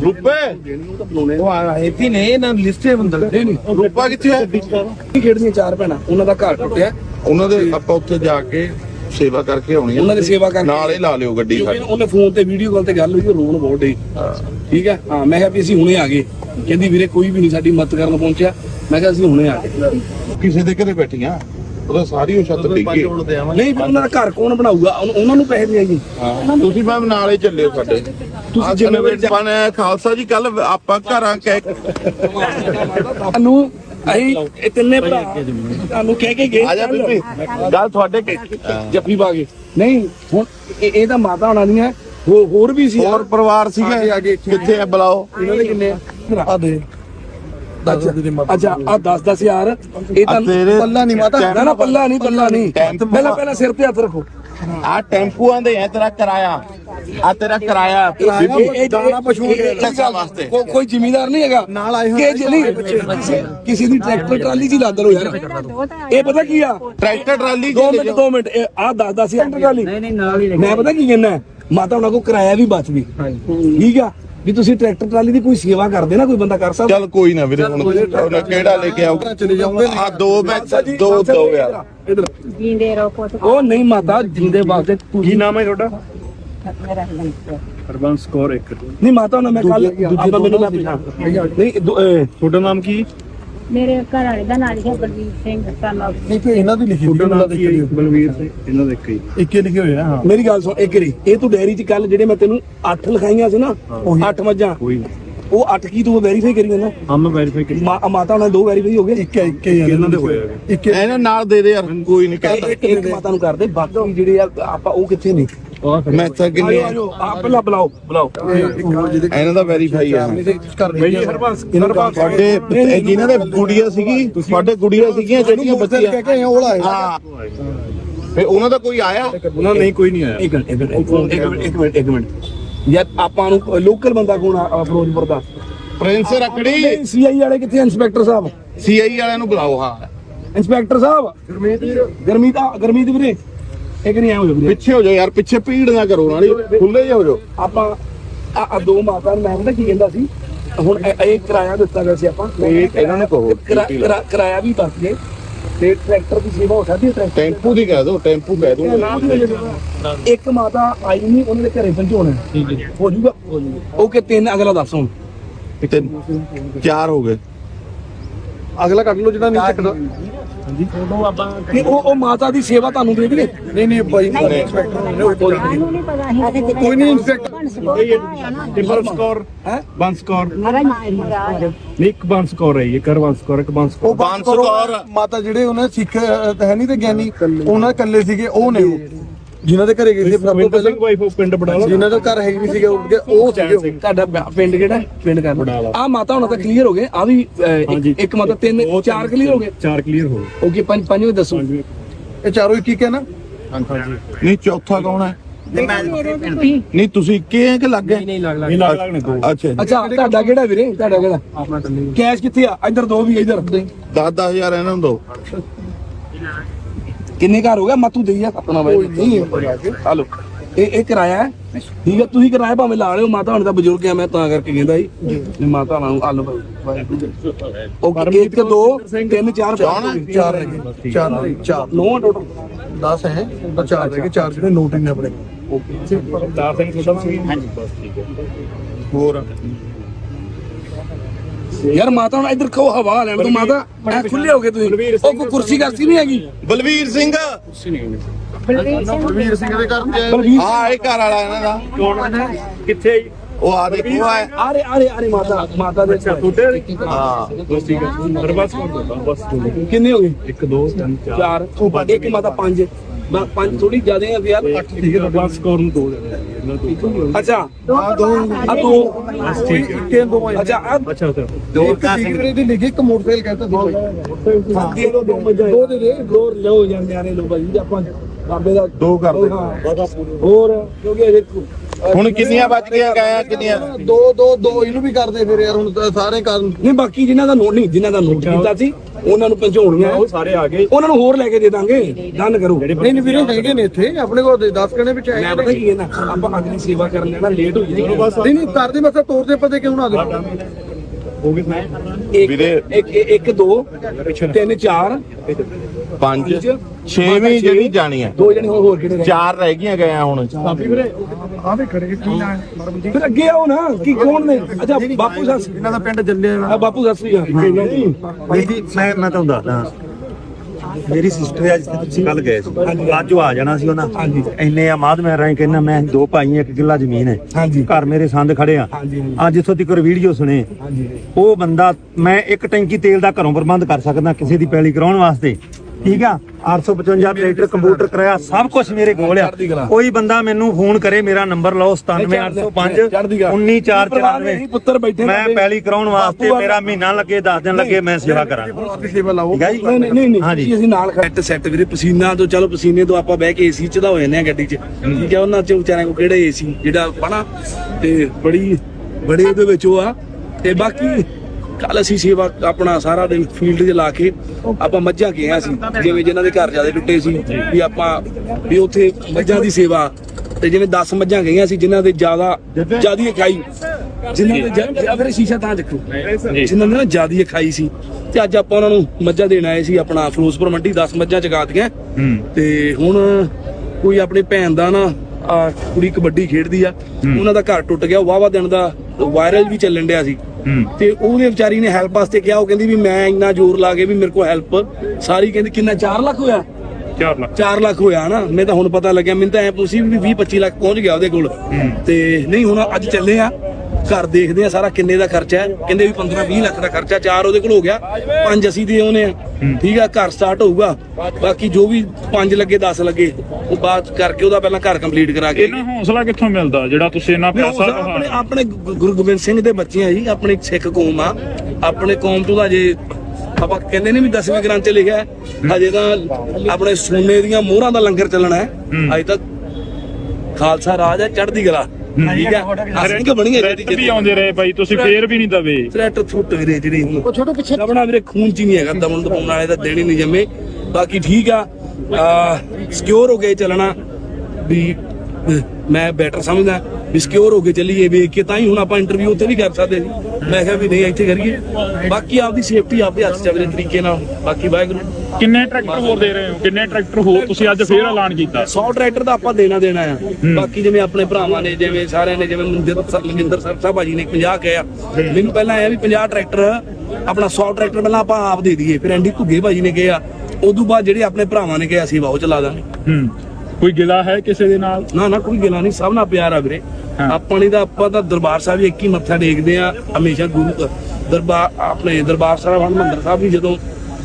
ਦੇਣੀ ਉਹ ਆਏ ਵੀ ਨੇ ਇਹਨਾਂ ਲਿਸਟੇ ਬੰਦਲ ਨਹੀਂ ਨਹੀਂ। ਰੂਪਾ ਕਿੱਥੇ ਹੈ? ਕੀ ਖੇਡਦੀਆਂ ਚਾਰ ਭੈਣਾਂ ਉਹਨਾਂ ਦਾ ਘਰ ਟੁੱਟਿਆ। ਉਹਨਾਂ ਦੇ ਆਪਾਂ ਉੱਥੇ ਜਾ ਕੇ ਸੇਵਾ ਕਰਕੇ ਆਉਣੀ ਹੈ। ਉਹਨਾਂ ਦੀ ਸੇਵਾ ਕਰਕੇ। ਨਾਲੇ ਲਾ ਲਿਓ ਗੱਡੀ ਸਾਡੀ ਉਹਨੇ ਫੋਨ ਤੇ ਵੀਡੀਓ ਕਾਲ ਤੇ ਗੱਲ ਹੋਈ ਉਹ ਰੋਣ ਬਹੁਤ ਡਈ ਠੀਕ ਹੈ? ਹਾਂ ਮੈਂ ਕਿਹਾ ਵੀ ਅਸੀਂ ਹੁਣੇ ਆ ਗਏ। ਕਹਿੰਦੀ ਵੀਰੇ ਕੋਈ ਵੀ ਨਹੀਂ ਸਾਡੀ ਮਦਦ ਕਰਨ ਪਹੁੰਚਿਆ। ਮੈਂ ਕਿਹਾ ਅਸੀਂ ਹੁਣੇ ਆ ਗਏ। ਕਿਸੇ ਦੇ ਘਰੇ ਬੈਠੀਆਂ? ਉਹਦਾ ਸਾਰੀ ਉਹ ਛੱਤ ਡਿੱਗੀ ਨਹੀਂ ਪਰ ਉਹਨਾਂ ਦਾ ਘਰ ਕੌਣ ਬਣਾਊਗਾ? ਉਹਨੂੰ- ਉਹਨਾਂ ਨੂੰ ਪੈਸੇ ਦੇਈਏ ਤੁਸੀਂ ਮੈਮ ਨਾਲੇ ਚੱਲਿਓ ਸਾਡੇ। ਤੁਸੀਂ ਜ਼ਿੰਮੇਵਾਰੀ ਜਿੰਨੇ ਬਣ ਖਾਲਸਾ ਜੀ ਕੱਲ ਆਪਾਂ ਘਰਾਂ ਕਹਿ ਤੁਹਾਨੂੰ ਅਸੀਂ ਇਹ ਤਿੰਨੇ ਭਰਾ ਤੁਹਾਨੂੰ ਕਹਿ ਕੇ ਗਏ ਆ ਜਾ ਬੀਬੀ ਗੱਲ ਤੁਹਾਡੇ ਕੇ ਜੱਫੀ ਪਾ ਕੇ। ਨਹੀਂ ਹੁਣ ਇਹ ਇਹ ਤਾਂ ਮਾਤਾ ਹੋਣਾ ਦੀਆਂ ਹੋ- ਹੋਰ ਵੀ ਸੀ। ਹੋਰ ਪਰਿਵਾਰ ਸੀਗਾ। ਕਿੱਥੇ ਆ ਬੁਲਾਓ। ਇਹਨਾਂ ਦੇ ਕਿੰਨੇ ਆ ਦੇ। ਅੱਛਾ ਅੱਛਾ ਆ 10 10000 ਇਹ ਤਾਂ ਆ ਤੇਰੇ ਪੱਲਾ ਨਹੀਂ ਮਾਤਾ। ਨਾ ਨਾ ਪੱਲਾ ਨਹੀਂ ਪੱਲਾ ਨਹੀਂ। ਟੈਂਪ- ਪਹਿਲਾਂ ਪਹਿਲਾਂ ਸਿਰ ਤੇ ਹੱਥ ਰੱਖੋ। ਆ ਟੈਂਪੂਆਂ ਦੇ ਹੈ ਤੇਰਾ ਕਿਰਾਇਆ। ਆ ਤੇਰਾ ਕਿਰਾਇਆ। ਬੀਬੀ ਇਹ- ਇਹ- ਦਾਣਾ ਪਸ਼ੂਆਂ ਦੇ। ਇਹ- ਚੱਕਾ ਵਾਸਤੇ। ਕੋ- ਕੋਈ ਜ਼ਿਮੀਦਾਰ ਨਹੀਂ ਹੈਗਾ। ਨਾਲ ਆਏ ਹੋਏ ਕਿ ਜੇ ਨਹੀਂ ਕਿਸੇ- ਕਿਸੇ ਦੀ ਟਰੈਕਟਰ ਟਰਾਲੀ ਜੀ ਲਾ ਲਓ ਯਾਰ। ਇਹ ਪਤਾ ਕੀ ਆ? Tractor trolley 2 minute 2 minute. ਆ 10 10 ਟਰੈਕਟਰ ਟਰਾਲੀ ਨਹੀਂ ਨਹੀਂ ਨਾਲ ਹੀ ਮੈਂ ਪਤਾ ਕੀ ਕਹਿੰਦਾ? ਮਾਤਾ ਉਹਨਾਂ ਕੋ ਕਿਰਾਇਆ ਵੀ ਬਚ ਵੀ। ਠੀਕ ਆ? ਵੀ ਤੁਸੀਂ ਟਰੈਕਟਰ ਟਰਾਲੀ ਦੀ ਕੋਈ ਸੇਵਾ ਕਰਦੇ ਨਾ ਕੋਈ ਬੰਦਾ ਕਰ ਸਕਦਾ। ਚੱਲ ਕੋਈ ਨਾ ਵੀਰੇ ਹੁਣ ਉਹਨੇ ਕਿਹੜਾ ਲੈ ਕੇ ਆਊਗਾ ਚਲੇ ਜਾਓਗੇ ਆ ਦੋ ਮੈਚ ਦੋ ਦੋ ਯਾਰ। ਇਧਰ। ਜੀਂਦੇ ਰਹੋ ਪੁੱਤ। ਉਹ ਨਹੀਂ ਮਾਤਾ ਜਿੰਦੇ ਵਾਸਤੇ ਕੀ ਨਾਮ ਹੈ ਤੁਹਾਡਾ? ਮੇਰਾ ਹਰਬੰਸ ਕੌਰ ਇੱਕ। ਨਹੀਂ ਮਾਤਾ ਉਹਨਾਂ ਮੈਂ ਕੱਲ ਆਪਾਂ ਮੈਨੂੰ ਮੈਂ ਨਹੀਂ। ਤੁਹਾਡਾ ਨਾਮ ਕੀ? ਮੇਰੇ ਘਰ ਵਾਲੇ ਦਾ ਨਾਂ ਹੈ ਬਲਵੀਰ ਸਿੰਘ ਸਾਨੂੰ ਨਹੀਂ ਇਹਨਾਂ ਦੀ ਲਿਖੀ ਤੁਹਾਡਾ ਨਾਮ ਦੀ ਹੈ? ਬਲਵੀਰ ਸਿੰਘ ਇਹਨਾਂ ਦਾ ਇੱਕ ਹੀ। ਇੱਕੇ ਲਿਖੇ ਹੋਏ ਆ ਹਾਂ। ਮੇਰੀ ਗੱਲ ਸੁਣ ਇੱਕ ਰੀ ਇਹ ਤੂੰ ਡੈਰੀ 'ਚ ਕੱਲ ਜਿਹੜੇ ਮੈਂ ਤੈਨੂੰ 8 ਲਿਖਾਈਆਂ ਸੀ ਨਾ 8 ਮੱਝਾਂ ਕੋਈ ਨਹੀਂ ਉਹ। 8 ਕੀ ਤੂੰ ਵੈਰੀਫਾਈ ਕਰੀ ਜਾਂਦਾ? ਹਾਂ ਮੈਂ ਵੈਰੀਫਾਈ ਕੀਤੀ ਮਾ- ਮਾਤਾ ਉਹਨਾਂ ਦੇ ਦੋ ਵੈਰੀਫਾਈ ਹੋ ਗਏ? ਇੱਕੇ ਇੱਕੇ ਇਹਨਾਂ ਦੇ ਹੋਇਆ। ਇੱਕੇ ਇਹਨਾਂ ਨਾਲ ਦੇ ਦੇ ਯਾਰ ਕੋਈ ਨਹੀਂ ਕਹਿੰਦਾ। ਇੱਕ ਮਾਤਾ ਨੂੰ ਕਰਦੇ ਬਾਕੀ ਜਿਹੜੇ ਆ ਆਪਾਂ ਉਹ ਕਿੱਥੇ ਨੇ? ਮੈਂ ਤਾਂ ਕਿੰਨੇ ਆਜੋ ਆਜੋ ਆ ਪਹਿਲਾਂ ਬੁਲਾਓ ਬੁਲਾਓ। ਇਹਨਾਂ ਦਾ ਵੈਰੀਫਾਈ ਆ। ਬਈ ਹਰਬੰਸ ਹਰਬੰਸ। ਤੁਹਾਡੇ ਦੇ ਗੁੜੀਆਂ ਸੀਗੀ ਤੁਹਾਡੇ ਗੁੜੀਆਂ ਸੀਗੀਆਂ ਜਿਹੜੀਆਂ ਬੱਚੀਆਂ। ਕਹਿ ਕੇ ਉਹ ਲਾਏ ਹਾਂ। ਫੇ ਉਹਨਾਂ ਦਾ ਕੋਈ ਆਇਆ? ਉਹਨਾਂ ਨਹੀਂ ਕੋਈ ਨਹੀਂ ਆਇਆ। ਇੱਕ ਮਿੰਟ ਇੱਕ ਇੱਕ ਯਾਰ ਆਪਾਂ ਨੂੰ ਲੋਕਲ ਬੰਦਾ ਕੋਣ ਆ ਫਿਰੋਜ਼ਪੁਰ ਦਾ? ਪ੍ਰਿੰਸ ਰਕੜੀ ਸੀਆਈ ਵਾਲੇ ਕਿੱਥੇ ਇੰਸਪੈਕਟਰ ਸਾਹਿਬ? ਸੀਆਈ ਵਾਲਿਆਂ ਨੂੰ ਬੁਲਾਓ ਹਾਂ। ਇੰਸਪੈਕਟਰ ਸਾਹਿਬ? ਗਰਮੀਤ ਗਰਮੀਤ ਆ- ਗਰਮੀਤ ਵੀਰੇ। ਇੱਕ ਨਹੀਂ ਆਏ ਹੋ ਪਿੱਛੇ ਹੋ ਜਾਓ ਯਾਰ ਪਿੱਛੇ ਭੀੜ ਨਾ ਕਰੋ ਨਾਲੇ। ਖੁੱਲੇ ਜਾ ਹੋ ਜਾਓ। ਆਪਾਂ ਆ ਆ ਦੋ ਮਾਤਾ ਨੂੰ ਮੈਂ ਪਤਾ ਕੀ ਕਹਿੰਦਾ ਸੀ? ਹੁਣ ਇਹ- ਇਹ ਕਿਰਾਇਆ ਦਿੱਤਾ ਗਿਆ ਸੀ ਆਪਾਂ। ਇਹ ਇਹਨਾਂ ਨੂੰ ਕਹੋ ਕਿਰਾ- ਕਿਰਾ- ਕਿਰਾਇਆ ਵੀ ਬਚ ਜੇ। ਤੇ ਟਰੈਕਟਰ ਦੀ ਸੇਵਾ ਹੋ ਸਕਦੀ ਹੈ ਟਰੈਕਟਰ ਟੈਂਪੂ ਦੀ ਕਹਿ ਦਿਓ ਟੈਂਪੂ ਕਹਿ ਦਿਓ ਇੱਕ ਮਾਤਾ ਆਈ ਨਹੀਂ ਉਹਨਾਂ ਦੇ ਘਰੇ ਪਹੁੰਚਾਉਣਾ ਠੀਕ ਹੈ ਹੋ ਜੂਗਾ ਓਕੇ ਤਿੰਨ ਅਗਲਾ ਦੱਸ ਹੁਣ। ਤੇ ਚਾਰ ਹੋ ਗਏ। ਅਗਲਾ ਕੱਢ ਲਓ ਜਿਹੜਾ ਨਹੀਂ ਚੱਕਦਾ ਕਿ ਉਹ ਉਹ ਮਾਤਾ ਦੀ ਸੇਵਾ ਤੁਹਾਨੂੰ ਦੇ ਦੇਣਗੇ ਨਹੀਂ ਨਹੀਂ ਬਾਈ ਸਾਨੂੰ ਨਹੀਂ ਪਤਾ ਸੀ ਕੋਈ ਨਹੀਂ ਇੰਸਪੈਕਟਰ ਤੇ ਬੰਸ ਕੌਰ ਹੈ? ਬੰਸ ਕੌਰ ਮਹਾਰਾਜ ਮਹਾਰਾਜ। ਨਹੀਂ ਇੱਕ ਬੰਸ ਕੌਰ ਹੈ ਇਹ ਕਰ ਬੰਸ ਕੌਰ ਇੱਕ ਬੰਸ ਕੌਰ ਬੰਸ ਕੌਰ ਮਾਤਾ ਜਿਹੜੇ ਉਹਨਾਂ ਸਿੱਖ ਅਹ, ਹੈ ਨਹੀਂ ਤੇ ਗਿਆਨੀ ਉਹਨਾਂ ਇਕੱਲੇ ਸੀਗੇ ਉਹ ਨੇ ਉਹ। ਜਿਨ੍ਹਾਂ ਦੇ ਘਰੇ ਗਏ ਸੀ ਤੋਂ ਸੁਖਵਿੰਦਰ ਪਹਿਲਾਂ। ਸਿੰਘ ਵਾਈਫ ਉਹ ਪਿੰਡ ਬੜਾਲਾ ਜਿਨ੍ਹਾਂ ਦੇ ਘਰ ਹੈ ਨਹੀਂ ਸੀਗੇ ਉਹ ਉਹ ਸੀਗੇ। ਤੁਹਾਡਾ ਬ- ਪਿੰਡ ਕਿਹੜਾ ਹੈ? ਪਿੰਡ ਕਰ ਆ ਮਾਤਾ ਹੁਣ ਤਾਂ ਕਲੀਅਰ ਹੋ ਗਏ। ਆ ਵੀ ਅਹ, ਇੱਕ- ਹਾਂਜੀ। ਇੱਕ ਮਾਤਾ ਤਿੰਨ ਚਾਰ ਕਲੀਅਰ ਹੋ ਗਏ। ਚਾਰ ਕਲੀਅਰ ਹੋ ਗਏ। ਓਕੇ ਪੰਜ ਪੰਜਵੇਂ ਦੱਸੋ। ਇਹ ਚਾਰੋਂ ਇੱਕ ਹੀ ਹੈ ਨਾ? ਨਹੀਂ ਚੌਥਾ ਕੌਣ ਹੈ? ਨਹੀਂ ਤੁਸੀਂ ਇੱਕੇ ਹੈ ਕਿ ਲੱਗ ਗਏ? ਇਹ ਲੱਗ ਲੱਗ ਨੇ ਦੋ। ਅੱਛਾ। ਅੱਛਾ ਤੁਹਾਡਾ ਕਿਹੜਾ ਵੀਰੇ? ਤੁਹਾਡਾ ਕਿਹੜਾ? ਆਪਣਾ ਕੈਸ਼ ਕਿੱਥੇ ਆ? ਇੱਧਰ ਦੋ ਵੀ ਇੱਧਰ। ਦਸ ਦਸ ਹਜ਼ਾਰ ਇਹਨਾਂ ਨੂੰ ਦਿਓ ਕਿੰਨੇ ਘਰ ਹੋ ਗਿਆ ਮਾਤੂ ਦੇਈ ਆ ਆਪਣਾ ਬਾਈ। ਨਹੀਂ ਹਲੋ ਇਹ ਇਹ ਕਿਰਾਇਆ ਹੈ? ਠੀਕ ਹੈ ਤੁਸੀਂ ਕਿਰਾਇਆ ਭਾਵੇਂ ਲਾ ਲਿਓ ਮਾਤਾ ਹੁਣ ਤਾਂ ਬਜ਼ੁਰਗ ਆ ਮੈਂ ਤਾਂ ਕਰਕੇ ਕਹਿੰਦਾ ਜੀ। ਮਾਤਾ ਨਾਲ ਹਲੋ ਭਾਈ ਓਕੇ ਇੱਕ ਦੋ ਤਿੰਨ ਚਾਰ। ਚਾਰ ਰਹਿ ਗਏ ਚਾਰ ਰਹਿ ਗਏ, ਚਾਰ। ਨੌ ਟੋਟਲ 10 ਹੈ। ਤਾਂ ਚਾਰ ਰਹਿ ਗਏ ਚਾਰ ਜਿਹੜੇ ਨੋਟ ਨੇ ਆਪਣੇ। ਦਾਰ ਸਿੰਘ ਤੁਹਾਡਾ ਹਾਂਜੀ। ਬਸ ਠੀਕ ਹੈ ਹੋਰ? ਯਾਰ ਮਾਤਾ ਹੁਣ ਇੱਧਰ ਕਹੋ ਹਵਾ ਲੈਣ ਤੋਂ ਮਾਤਾ ਐ ਖੁੱਲੇ ਹੋ ਗਏ ਤੁਸੀਂ। ਉਹ ਕੋਈ ਕੁਰਸੀ ਕਰਸੀ ਨਹੀਂ ਹੈਗੀ? ਬਲਵੀਰ ਸਿੰਘ। ਬਲਵੀਰ ਸਿੰਘ ਵੀਰ ਸਿੰਘ ਦੇ ਘਰ ਤੇ ਬਲਵੀਰ ਹਾਂ ਇਹ ਘਰ ਵਾਲਾ ਇਹਨਾਂ ਦਾ ਕੌਣ ਹੈ? ਕਿੱਥੇ? ਉਹ ਆ ਦੇਖੋ ਆ ਆਰੇ ਆਰੇ ਆਰੇ ਮਾਤਾ ਮਾਤਾ ਦੇ ਤੁਹਾਡੇ ਹਾਂ। ਬਸ ਠੀਕ ਹੈ ਬਸ ਕਿੰਨੇ ਹੋ ਗਏ? ਇੱਕ ਮਾਤਾ ਪੰਜ। ਮੈਂ ਪੰਜ ਥੋੜੀ ਜ਼ਿਆਦਾ ਆ ਯਾਰ। ਅੱਠ ਠੀਕ ਹੈ ਹਰਬੰਸ ਕੌਰ ਨੂੰ ਦੋ ਦੇਣੇ ਇਹਨਾਂ ਅੱਛਾ ਆ। ਦੋ ਆ ਦੋ। ਠੀਕ ਹੈ ਇੱਕੇ ਦੋ ਅੱਛਾ ਆ ਅੱਛਾ ਉੱਥੇ ਇੱਕ ਸਿਗਰਟ ਦੀ। ਲਿਖੀ ਇੱਕ ਮੋਟਰਸਾਈਕਲ ਕਹਿੰਦਾ ਦੋ ਦੇ ਦੋ ਦੋ ਮੱਝਾਂ ਦੋ ਦੇ ਦੇ ਦੋ ਲਓ ਜਾਂਦੇ ਆਰੇ ਲੋ ਭਾਜੀ ਆਪਾਂ ਬਾਬੇ ਦਾ ਦੋ ਕਰ ਦੇ। ਹਾਂ। ਹੋਰ ਕਿਉਂਕਿ ਅਜੇ ਹੁਣ ਕਿੰਨੀਆਂ ਬਚ ਗਈਆਂ ਗਾਇਆਂ ਕਿੰਨੀਆਂ? ਦੋ ਦੋ ਦੋ ਇਹਨੂੰ ਵੀ ਕਰਦੇ ਫਿਰ ਯਾਰ ਹੁਣ ਤਾਂ ਸਾਰੇ ਕਰਨ। ਨਹੀਂ ਬਾਕੀ ਜਿਨ੍ਹਾਂ ਦਾ ਨੋਟ ਨਹੀਂ ਜਿਨ੍ਹਾਂ ਦਾ ਨੋਟ ਕੀਤਾ ਸੀ ਉਹਨਾਂ ਨੂੰ ਪਹੁੰਚਾਉਣੀਆਂ ਉਹ ਸਾਰੇ ਆ ਗਏ। ਉਹਨਾਂ ਨੂੰ ਹੋਰ ਲੈ ਕੇ ਦੇ ਦਾਂਗੇ। ਡਨ ਕਰੋ। ਨਹੀਂ ਨਹੀਂ ਵੀਰੇ ਹੈਗੇ ਨੇ ਇੱਥੇ। ਆਪਣੇ ਕੋਲ 10 ਕਣੇ ਵਿੱਚ ਮੈਂ ਆਏ ਪਤਾ ਕੀ ਹੈ ਨਾ ਆਪਾਂ ਅਗਲੀ ਸੇਵਾ ਕਰਨ ਲੈਣਾ ਲੇਟ ਹੋ ਬਸ। ਨਹੀਂ ਨਹੀਂ ਕਰਦੇ ਮੈਂ ਤੋਰ ਦੇ ਪਤੇ ਕਿਉਂ ਨਾ ਦੇ ਹੋ ਗਏ ਮੈਂ। ਇੱਕ ਵੀਰੇ- ਇੱਕ ਇੱਕ ਦੋ ਤਿੰਨ ਚਾਰ ਪੰਜ ਛੇਵੀਂ ਜਿਹੜੀ ਜਾਣੀ ਹੈ। ਦੋ ਜਣੇ ਹੋਰ ਹੋਰ ਕਿਹੜੇ ਚਾਰ ਰਹਿ ਗਈਆਂ ਗਾਇਆਂ ਹੁਣ। ਆਵੇ ਖੜੇ ਕੀ ਨਾ ਗਏ? ਫਿਰ ਅੱਗੇ ਆਓ ਨਾ ਕੀ ਕੌਣ ਨੇ? ਅੱਛਾ ਬਾਪੂ ਸੱਸ। ਇਹਨਾਂ ਦਾ ਪਿੰਡ ਜੱਲੇ ਆ ਬਾਪੂ ਸੱਸ ਵੀ ਆ। ਵੀਰ ਜੀ। ਮੈਂ ਮੈਂ ਤੁਹਾਨੂੰ ਦੱਸਦਾ ਮੇਰੀ ਸਿਸਟਰ ਅੱਜ ਤੁਸੀਂ ਕੱਲ ਗਏ ਸੀ। ਅੱਜ ਉਹ ਆ ਜਾਣਾ ਸੀ ਉਹਨਾਂ। ਹਾਂਜੀ। ਇੰਨੇ ਆ ਮਾਦ ਮੈਂ ਰਾਂ ਕਹਿੰਦਾ ਮੈਂ ਦੋ ਭਾਈ ਹਾਂ, ਇੱਕ ਕਿੱਲਾ ਜ਼ਮੀਨ ਹੈ। ਹਾਂਜੀ। ਘਰ ਮੇਰੇ ਸੰਦ ਖੜੇ ਆ। ਅੱਜ ਇਥੋਂ ਤੱਕ ਵੀਡੀਓ ਸੁਣੇ। ਹਾਂਜੀ। ਉਹ ਬੰਦਾ ਮੈਂ ਇੱਕ ਟੈਂਕੀ ਤੇਲ ਦਾ ਘਰੋਂ ਪ੍ਰਬੰਧ ਕਰ ਸਕਦਾ ਕਿਸੇ ਦੀ ਪੈਲੀ ਕਰਾਉਣ ਵਾਸਤੇ। ਠੀਕ ਆ? 855 ਟਰੈਕਟਰ ਕੰਪਿਊਟਰ ਕਰਾਇਆ ਸਭ ਕੁਝ ਮੇਰੇ ਕੋਲ ਆ। ਕੋਈ ਬੰਦਾ ਮੈਨੂੰ ਫੋਨ ਕਰੇ ਮੇਰਾ ਨੰਬਰ ਲਓ 97805 ਚੜ੍ਹਦੀ ਕਲਾ। 19494 ਪੁੱਤਰ ਬੈਠੇ ਮੈਂ। ਪੈਲੀ ਕਰਾਉਣ ਵਾਸਤੇ ਆ- ਮੇਰਾ ਮਹੀਨਾ ਲੱਗੇ 10 ਦਿਨ ਲੱਗੇ ਮੈਂ ਸੇਵਾ ਕਰਾਂਗਾ ਸੇਵਾ ਲਾਓ। ਠੀਕ ਆ ਜੀ? ਨਹੀਂ ਨਹੀਂ ਨਹੀਂ ਨਹੀਂ ਹਾਂਜੀ। ਜੀ ਅਸੀਂ ਨਾਲ ਖੱਟ ਸੈੱਟ ਵੀਰੇ ਪਸੀਨਾ ਤੋਂ ਚਲੋ ਪਸੀਨੇ ਤੋਂ ਆਪਾਂ ਬਹਿ ਕੇ ਏਸੀ ਚ ਦਾ ਹੋ ਜਾਂਦੇ ਆ ਗੱਡੀ ਚ। ਠੀਕ ਹੈ ਉਹਨਾਂ ਚ ਵਿਚਾਰਿਆਂ ਕੋ ਕਿਹੜਾ ਏਸੀ ਜਿਹੜਾ ਬਣਾ ਤੇ ਬੜੀ ਬੜੇ ਉਹਦੇ ਵਿੱਚ ਉਹ ਆ। ਤੇ ਬਾਕੀ ਕੱਲ ਅਸੀਂ ਸੇਵਾ ਆਪਣਾ ਸਾਰਾ ਦਿਨ ਫੀਲਡ 'ਚ ਲਾ ਕੇ ਆਪਾਂ ਮੱਝਾਂ ਗਏ ਸੀ ਜਿਵੇਂ ਜਿਨ੍ਹਾਂ ਦੇ ਘਰ ਜ਼ਿਆਦਾ ਟੁੱਟੇ ਸੀ ਵੀ ਆਪਾਂ ਵੀ ਉੱਥੇ ਮੱਝਾਂ ਦੀ ਸੇਵਾ ਤੇ ਜਿਵੇਂ 10 ਮੱਝਾਂ ਗਈਆਂ ਸੀ ਜਿਨ੍ਹਾਂ ਦੇ ਜ਼ਿਆਦਾ ਜ਼ਿਆਦੀ ਖਾਈ ਜਿਨ੍ਹਾਂ ਦੇ ਜਾਂ ਫਿਰ ਸ਼ੀਸ਼ਾ ਤਾਂ ਦੇਖੋ ਜਿਨ੍ਹਾਂ ਨੇ ਜ਼ਿਆਦੀ ਖਾਈ ਸੀ ਤੇ ਅੱਜ ਆਪਾਂ ਉਹਨਾਂ ਨੂੰ ਮੱਝਾਂ ਦੇਣ ਆਏ ਸੀ ਆਪਣਾ ਫਿਰੋਜ਼ਪੁਰ ਮੰਡੀ 10 ਮੱਝਾਂ ਚਗਾ ਦਿੱਤੀਆਂ। ਤੇ ਹੁਣ ਕੋਈ ਆਪਣੀ ਭੈਣ ਦਾ ਨਾ ਕੁੜੀ ਕਬੱਡੀ ਖੇਡਦੀ ਆ ਉਹਨਾਂ ਦਾ ਘਰ ਟੁੱਟ ਗਿਆ ਵਾਵਾ ਦਿਨ ਦਾ ਵਾਇਰਲ ਵੀ ਚੱਲਣ ਡਿਆ ਸੀ। ਤੇ ਉਹਦੇ ਵਿਚਾਰੀ ਨੇ ਹੈਲਪ ਵਾਸਤੇ ਕਿਹਾ ਉਹ ਕਹਿੰਦੀ ਵੀ ਮੈਂ ਇੰਨਾ ਜ਼ੋਰ ਲਾ ਕੇ ਵੀ ਮੇਰੇ ਕੋਲ ਹੈਲਪ ਸਾਰੀ ਕਹਿੰਦੀ ਕਿੰਨਾ 4 ਲੱਖ ਹੋਇਆ? 4 ਲੱਖ। 4 ਲੱਖ ਹੋਇਆ ਨਾ। ਮੈਂ ਤਾਂ ਹੁਣ ਪਤਾ ਲੱਗਿਆ ਮੈਨੂੰ ਤਾਂ ਐ ਪੁੱਛੀ ਵੀ 20 25 ਲੱਖ ਪਹੁੰਚ ਗਿਆ ਉਹਦੇ ਕੋਲ। ਤੇ ਨਹੀਂ ਹੁਣ ਅੱਜ ਚੱਲੇ ਆ। ਘਰ ਦੇਖਦੇ ਆ ਸਾਰਾ ਕਿੰਨੇ ਦਾ ਖਰਚਾ ਹੈ ਕਹਿੰਦੇ ਵੀ 15 20 ਲੱਖ ਦਾ ਖਰਚਾ ਚਾਰ ਉਹਦੇ ਕੋਲ ਹੋ ਗਿਆ ਪੰਜ ਅਸੀਂ ਦੇ ਆਉਨੇ ਆ ਠੀਕ ਆ ਘਰ ਸਟਾਰਟ ਹੋਊਗਾ। ਬਾਕੀ ਜੋ ਵੀ 5 ਲੱਗੇ 10 ਲੱਗੇ ਉਹ ਬਾਅਦ ਕਰਕੇ ਉਹਦਾ ਪਹਿਲਾਂ ਘਰ ਕੰਪਲੀਟ ਕਰਾ ਕੇ। ਇਹਨਾਂ ਹੌਸਲਾ ਕਿੱਥੋਂ ਮਿਲਦਾ ਜਿਹੜਾ ਤੁਸੀਂ ਉਹ ਪੈਸਾ ਆਪਣੇ ਆਪਣੇ ਗੁਰੂ ਗੋਬਿੰਦ ਸਿੰਘ ਦੇ ਬੱਚੇ ਆ ਜੀ ਆਪਣੀ ਸਿੱਖ ਕੌਮ ਆ। ਆਪਣੇ ਕੌਮ ਤੋਂ ਤਾਂ ਜੇ ਆਪਾਂ ਕਹਿੰਦੇ ਨੇ ਵੀ 10ਵੇਂ ਗ੍ਰੰਥ ਚ ਲਿਖਿਆ ਹੈ, ਹਜੇ ਤਾਂ ਆਪਣੇ ਸੋਨੇ ਦੀਆਂ ਮੋਹਰਾਂ ਦਾ ਲੰਗਰ ਚੱਲਣਾ ਹੈ। ਅਜੇ ਤੱਕ ਖਾਲਸਾ ਰਾਜ ਹੈ ਚੜ੍ਹਦੀ ਕਲਾ। ਠੀਕ ਹੈ। ਸਿੰਘ ਬਣੀ ਹੈ ਥ੍ਰੈਟ ਵੀ ਆਉਂਦੇ ਰਹੇ ਬਾਈ ਤੁਸੀਂ ਫੇਰ ਵੀ ਨਹੀਂ ਦਵੇ ਥ੍ਰੈਟ ਥੁੱਟ ਵੀਰੇ ਜਿਹੜੀ ਉਹ ਛੋਟੋ ਪਿੱਛੇ ਦਬਣਾ ਵੀਰੇ ਖੂਨ ਚ ਹੀ ਨਹੀਂ ਹੈਗਾ ਦਮਨ ਦਬਾਉਣ ਵਾਲੇ ਤਾਂ ਦੇਣੀ ਨਹੀਂ ਜੰਮੇ। ਬਾਕੀ ਠੀਕ ਆ। ਸਿਕਿਉਰ ਹੋ ਗਏ ਚੱਲਣਾ। ਵੀ ਮੈਂ ਬੈਟਰ ਸਮਝਦਾ। ਵੀ ਸਿਕਿਉਰ ਹੋ ਕੇ ਚੱਲੀਏ ਵੇਖ ਕੇ ਤਾਂ ਹੀ ਹੁਣ ਆਪਾਂ ਇੰਟਰਵਿਊ ਉੱਥੇ ਵੀ ਕਰ ਸਕਦੇ ਸੀ ਮੈਂ ਕਿਹਾ ਵੀ ਨਹੀਂ ਇੱਥੇ ਕਰੀਏ। ਬਾਕੀ ਆਪਦੀ ਸੇਫਟੀ ਆਪਦੇ ਹੱਥ ਚ ਆ ਵੀਰੇ ਤਰੀਕੇ ਨਾਲ। ਬਾਕੀ ਵਾਹਿਗੁਰੂ। ਕਿੰਨੇ ਟਰੈਕਟਰ ਹੋਰ ਦੇ ਰਹੇ ਹੋ? ਕਿੰਨੇ ਟਰੈਕਟਰ ਹੋਰ ਤੁਸੀਂ ਅੱਜ ਫੇਰ ਐਲਾਨ ਕੀਤਾ? 100 ਟਰੈਕਟਰ ਦਾ ਆਪਾਂ ਦੇਣਾ ਦੇਣਾ ਆ। ਬਾਕੀ ਜਿਵੇਂ ਆਪਣੇ ਭਰਾਵਾਂ ਨੇ ਜਿਵੇਂ ਸਾਰਿਆਂ ਨੇ ਜਿਵੇਂ ਮਨਿੰਦਰ ਸਰ ਮਨਿੰਦਰ ਸਰ ਸਾਹਿਬ ਭਾਜੀ ਨੇ 50 ਕਿਹਾ। ਮੈਨੂੰ ਪਹਿਲਾਂ ਆਇਆ ਵੀ 50 ਟਰੈਕਟਰ ਆਪਣਾ 100 ਟਰੈਕਟਰ ਪਹਿਲਾਂ ਆਪਾਂ ਆਪ ਦੇ ਦਈਏ। ਫਿਰ ਐਂਡੀ ਘੁੱਗੇ ਭਾਜੀ ਨੇ ਕਿਹਾ। ਉਦੋਂ ਬਾਅਦ ਜਿਹੜੇ ਆਪਣੇ ਭਰਾਵਾਂ ਨੇ ਕਿਹਾ ਅਸੀਂ ਉਹ ਚਲਾ ਦਾਂਗੇ। ਹੂੰ। ਕੋਈ ਗਿਲਾ ਹੈ ਕਿਸੇ ਦੇ ਨਾਲ? ਨਾ ਨਾ ਕੋਈ ਗਿਲਾ ਨਹੀਂ। ਸਭ ਨਾਲ ਪਿਆਰ ਆ ਵੀਰੇ। ਆਪਾਂ ਨੇ ਤਾਂ ਆਪਾਂ ਤਾਂ ਦਰਬਾਰ ਸਾਹਿਬ ਇੱਕ ਹੀ ਮੱਥਾ ਟੇਕਦੇ ਆ। ਹਮੇਸ਼ਾ ਗੁਰੂ ਦਰਬਾਰ ਆਪਣੇ ਦਰਬਾਰ ਸਾਹਿਬ ਹਰਮੰਦਰ ਸਾਹਿਬ ਵੀ ਜਦੋਂ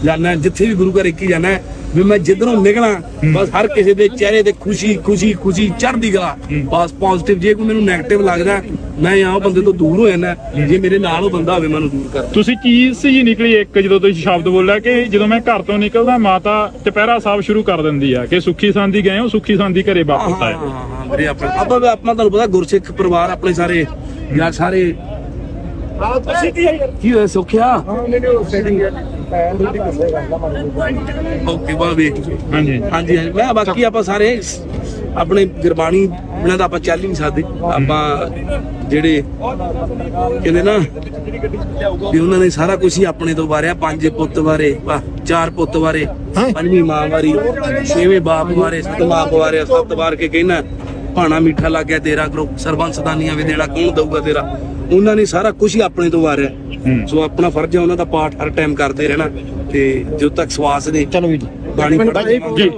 ਜਾਣਾ ਜਿੱਥੇ ਵੀ ਗੁਰੂ ਘਰ ਇੱਕ ਹੀ ਜਾਣਾ ਵੀ ਮੈਂ ਜਿੱਧਰੋਂ ਨਿਕਲਾਂ ਬਸ ਹਰ ਕਿਸੇ ਦੇ ਚਿਹਰੇ ਤੇ ਖੁਸ਼ੀ ਖੁਸ਼ੀ ਖੁਸ਼ੀ ਚੜ੍ਹਦੀ ਕਲਾ। ਬਸ ਪੋਜ਼ਿਟਿਵ ਜੇ ਕੋਈ ਮੈਨੂੰ 네ਗੇਟਿਵ ਲੱਗਦਾ ਮੈਂ ਆਹ ਬੰਦੇ ਤੋਂ ਦੂਰ ਹੋ ਜਾਣਾ ਜੇ ਮੇਰੇ ਨਾਲ ਉਹ ਬੰਦਾ ਹੋਵੇ ਮੈਨੂੰ ਦੂਰ ਕਰ ਤੁਸੀਂ ਕੀ ਸੀ ਨਿਕਲੀ ਇੱਕ ਜਦੋਂ ਤੁਸੀਂ ਸ਼ਬਦ ਬੋਲਿਆ ਕਿ ਜਦੋਂ ਮੈਂ ਘਰ ਤੋਂ ਨਿਕਲਦਾ ਮਾਤਾ ਚਪਹਿਰਾ ਸਾਹਿਬ ਸ਼ੁਰੂ ਕਰ ਦਿੰਦੀ ਆ ਕਿ ਸੁੱਖੀ ਸੰਦੀ ਗਏ ਹੋ ਸੁੱਖੀ ਸੰਦੀ ਘਰੇ ਵਾਪਸ ਆਏ ਹਾਂ? ਹਾਂ ਵੀਰੇ ਆਪਣੇ ਆਪਾਂ ਵੀ- ਆਪਾਂ ਤੁਹਾਨੂੰ ਪਤਾ ਗੁਰਸਿੱਖ ਪਰਿਵਾਰ ਆਪਣੇ ਸਾਰੇ ਯਾਰ ਸਾਰੇ ਕੀ ਹੋਇਆ ਸੁਖਿਆ? ਓਕੇ ਬਾਬੇ ਹਾਂਜੀ। ਹਾਂਜੀ ਹਾਂਜੀ। ਮੈਂ ਬਾਕੀ ਆਪਾਂ ਸਾਰੇ ਆਪਣੇ ਗੁਰਬਾਣੀ ਬਿਨਾਂ ਤਾਂ ਆਪਾਂ ਚੱਲ ਹੀ ਨਹੀਂ ਸਕਦੇ। ਆਪਾਂ ਜਿਹੜੇ ਕਹਿੰਦੇ ਨਾ ਵੀ ਉਹਨਾਂ ਨੇ ਸਾਰਾ ਕੁਝ ਹੀ ਆਪਣੇ ਤੋਂ ਵਾਰਿਆ ਪੰਜ ਪੁੱਤ ਬਾਰੇ ਵਾਹ, ਚਾਰ ਪੁੱਤ ਬਾਰੇ ਪੰਜਵੀਂ ਮਾਂ ਵਾਰੀ ਛੇਵੇਂ ਬਾਪ ਬਾਰੇ ਸੱਤ ਬਾਪ ਬਾਰੇ ਸੱਤ ਵਾਰ ਕੇ ਕਹਿਣਾ ਭਾਣਾ ਮਿੱਠਾ ਲੱਗ ਗਿਆ ਤੇਰਾ ਕਰੋ ਸਰਬੰਸ ਦਾਨੀਆਂ ਵੀ ਦੇਣਾ ਕੌਣ ਦਊਗਾ ਤੇਰਾ? ਉਹਨਾਂ ਨੇ ਸਾਰਾ ਕੁਝ ਹੀ ਆਪਣੇ ਤੋਂ ਵਾਰਿਆ। ਸੋ ਆਪਣਾ ਫਰਜ਼ ਹੈ ਉਹਨਾਂ ਦਾ ਪਾਠ ਹਰ ਟਾਈਮ ਕਰਦੇ ਰਹਿਣਾ ਤੇ ਜਦੋਂ ਤੱਕ ਸਵਾਸ ਨੇ ਚਲੋ ਵੀ ਬਾਣੀ ਪੜ੍ਹਾਈ ਜੀ।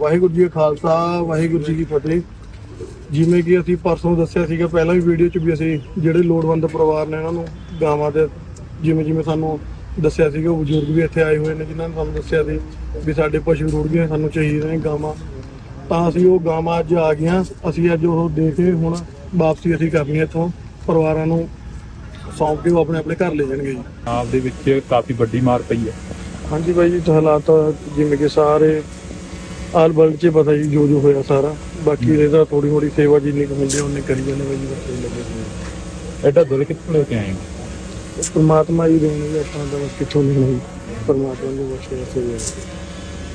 ਵਾਹਿਗੁਰੂ ਜੀ ਖਾਲਸਾ ਵਾਹਿਗੁਰੂ ਜੀ ਕੀ ਫਤਿਹ। ਜਿਵੇਂ ਕਿ ਅਸੀਂ ਪਰਸੋਂ ਦੱਸਿਆ ਸੀਗਾ ਪਹਿਲਾਂ ਵੀ ਵੀਡੀਓ 'ਚ ਵੀ ਅਸੀਂ ਜਿਹੜੇ ਲੋੜਵੰਦ ਪਰਿਵਾਰ ਨੇ ਇਹਨਾਂ ਨੂੰ ਗਾਵਾਂ ਦੇ ਜਿਵੇਂ ਜਿਵੇਂ ਸਾਨੂੰ ਦੱਸਿਆ ਸੀਗਾ ਉਹ ਬਜ਼ੁਰਗ ਵੀ ਇੱਥੇ ਆਏ ਹੋਏ ਨੇ ਜਿਨ੍ਹਾਂ ਨੇ ਸਾਨੂੰ ਦੱਸਿਆ ਸੀ ਵੀ ਸਾਡੇ ਪਸ਼ੂ ਰੁੜ ਗਏ ਸਾਨੂੰ ਚਾਹੀਦੇ ਨੇ ਗਾਵਾਂ। ਤਾਂ ਅਸੀਂ ਉਹ ਗਾਵਾਂ ਅੱਜ ਆ ਗਈਆਂ। ਅਸੀਂ ਅੱਜ ਉਹ ਦੇ ਕੇ ਹੁਣ ਵਾਪਸੀ ਅਸੀਂ ਕਰਨੀ ਹੈ ਇੱਥੋਂ। ਪਰਿਵਾਰਾਂ ਨੂੰ ਸੌਂਪ ਕੇ ਉਹ ਆਪਣੇ ਆਪਣੇ ਘਰ ਲੈ ਜਾਣਗੇ ਜੀ। ਆਪ ਦੇ ਵਿੱਚ ਕਾਫੀ ਵੱਡੀ ਮਾਰ ਪਈ ਹੈ। ਹਾਂਜੀ ਬਾਈ ਜੀ ਹਾਲਾਤ ਜਿਵੇਂ ਕਿ ਸਾਰੇ ਆਲ ਵਰਲਡ 'ਚ ਪਤਾ ਜੀ ਜੋ ਜੋ ਹੋਇਆ ਸਾਰਾ। ਬਾਕੀ ਇਹਦਾ ਥੋੜੀ ਥੋੜੀ ਸੇਵਾ ਜਿੰਨੀ ਕੁ ਹੁੰਦੀ ਉਹਨੇ ਕਰੀ ਜਾਂਦੇ ਬਾਈ ਜੀ। ਬੱਚੇ ਲੱਗੇ। ਐਡਾ ਦਿਲ ਕਿੱਥੋਂ ਲੈ ਕੇ ਆਏ ਪਰਮਾਤਮਾ ਹੀ ਦੇਣਗੇ ਤਾਂ ਬਸ ਕਿੱਥੋਂ ਲੈਣਾ ਜੀ। ਪਰਮਾਤਮਾ ਦੀ ਬਖਸ਼ਿਸ਼ ਸੇਵਾ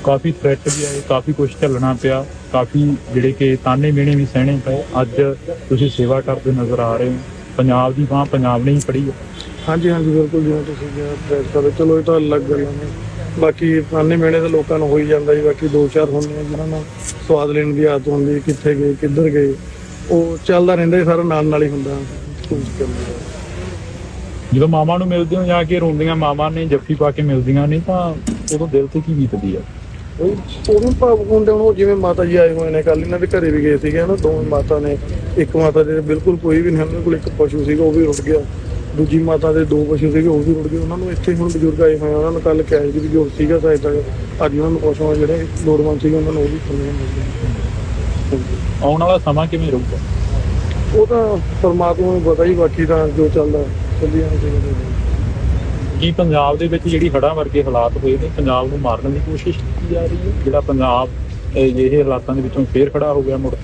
ਕਾਫੀ ਥ੍ਰੈਟ ਵੀ ਆਏ ਕਾਫੀ ਕੁਝ ਝੱਲਣਾ ਪਿਆ ਕਾਫੀ ਜਿਹੜੇ ਕਿ ਤਾਨੇ ਮਿਹਣੇ ਵੀ ਸਹਿਣੇ ਪਏ। ਅੱਜ ਤੁਸੀਂ ਸੇਵਾ ਕਰਦੇ ਨਜ਼ਰ ਆ ਰਹੇ ਹੋ। ਪੰਜਾਬ ਦੀ ਬਾਹ ਪੰਜਾਬ ਨੇ ਹੀ ਫੜੀ ਹੈ। ਹਾਂਜੀ ਹਾਂਜੀ ਬਿਲਕੁਲ ਜਿਵੇਂ ਤੁਸੀਂ ਕਿਹਾ ਪ੍ਰੈਸ ਕਰਦੇ ਚਲੋ ਇਹ ਤਾਂ ਅਲੱਗ ਗੱਲਾਂ ਨੇ ਬਾਕੀ ਤਾਨੇ ਮੇਣੇ ਤਾਂ ਲੋਕਾਂ ਨੂੰ ਹੋ ਹੀ ਜਾਂਦਾ ਜੀ। ਬਾਕੀ ਦੋ ਚਾਰ ਹੁੰਦੇ ਆ ਜਿਨ੍ਹਾਂ ਨੂੰ ਸਵਾਦ ਲੈਣ ਦੀ ਆਦਤ ਹੁੰਦੀ ਹੈ, ਕਿੱਥੇ ਗਏ ਕਿੱਧਰ ਗਏ। ਉਹ ਚੱਲਦਾ ਰਹਿੰਦਾ ਜੀ, ਸਾਰਾ ਨਾਲ ਨਾਲ ਹੀ ਹੁੰਦਾ। ਜਦੋਂ ਮਾਮਾ ਨੂੰ ਮਿਲਦੇ ਹੋ ਜਾਂ ਕਿ ਰੋਂਦੀਆਂ ਮਾਮਾ ਨੇ ਜੱਫੀ ਪਾ ਕੇ ਮਿਲਦੀਆਂ ਨੇ ਤਾਂ ਉਦੋਂ ਦਿਲ ਤੇ ਕੀ ਬੀਤਦੀ ਆ? ਉਹ ਉਹ ਵੀ ਭਾਵੁਕ ਹੁੰਦੇ ਹੁਣ ਉਹ ਜਿਵੇਂ ਮਾਤਾ ਜੀ ਆਏ ਹੋਏ ਨੇ ਕੱਲ ਇਹਨਾਂ ਦੇ ਘਰੇ ਵੀ ਗਏ ਸੀਗੇ ਨਾ ਦੋਵੇਂ ਮਾਤਾ ਨੇ ਇੱਕ ਮਾਤਾ ਦੇ ਬਿਲਕੁਲ ਕੋਈ ਵੀ ਨਹੀਂ ਉਹਨਾਂ ਕੋਲ ਇੱਕ ਪਸ਼ੂ ਸੀਗਾ ਉਹ ਵੀ ਰੁੜ ਗਿਆ। ਦੂਜੀ ਮਾਤਾ ਦੇ ਦੋ ਪਸ਼ੂ ਸੀਗੇ ਉਹ ਵੀ ਰੁੜ ਗਏ ਉਹਨਾਂ ਨੂੰ ਇੱਥੇ ਹੁਣ ਬਜ਼ੁਰਗ ਆਏ ਹੋਏ ਉਹਨਾਂ ਨੂੰ ਕੱਲ ਕਿਹਾ ਸੀ ਵੀ ਜੋ ਸੀਗਾ ਸਾਇਦ ਤੱਕ ਅੱਜ ਉਹਨਾਂ ਨੂੰ ਪਸ਼ੂ ਜਿਹੜੇ ਲੋੜਵੰਦ ਸੀਗੇ ਉਹਨਾਂ ਨੂੰ ਉਹ ਵੀ ਥੱਲੇ ਮਿਲ ਗਏ ਆਉਣ ਵਾਲਾ ਸਮਾਂ ਕਿਵੇਂ ਰਹੂਗਾ? ਉਹ ਤਾਂ ਪਰਮਾਤਮਾ ਨੂੰ ਪਤਾ ਹੀ ਬਾਕੀ ਤਾਂ ਜੋ ਚੱਲਦਾ ਚੱਲੀ ਜਾਣਾ ਚਾਹੀਦਾ। ਕੀ ਪੰਜਾਬ ਦੇ ਵਿੱਚ ਜਿਹੜੀ ਹੜ੍ਹਾਂ ਵਰਗੇ ਹਾਲਾਤ ਹੋਏ ਨੇ, ਪੰਜਾਬ ਨੂੰ ਮਾਰਨ ਦੀ ਕੋਸ਼ਿਸ਼ ਕੀਤੀ ਜਾ ਰਹੀ ਹੈ। ਜਿਹੜਾ ਪੰਜਾਬ ਇਹ ਹਾਲਾਤਾਂ ਦੇ ਵਿੱਚੋਂ ਫੇਰ ਖੜਾ ਹੋ ਗਿਆ ਮੁੜ।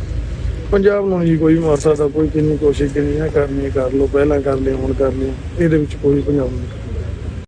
ਪੰਜਾਬ ਨੂੰ ਜੀ ਕੋਈ ਵੀ ਮਾਰ ਸਕਦਾ, ਕੋਈ ਕਿੰਨੀ ਕੋਸ਼ਿਸ਼ ਕਿੰਨੀ ਨਾ ਕਰਨੀ ਕਰ ਲੋ ਪਹਿਲਾਂ ਕਰ ਲਿਆ, ਹੁਣ ਕਰ ਲਿਆ। ਇਹਦੇ ਵਿੱਚ ਕੋਈ ਪੰਜਾਬ ਨਹੀਂ।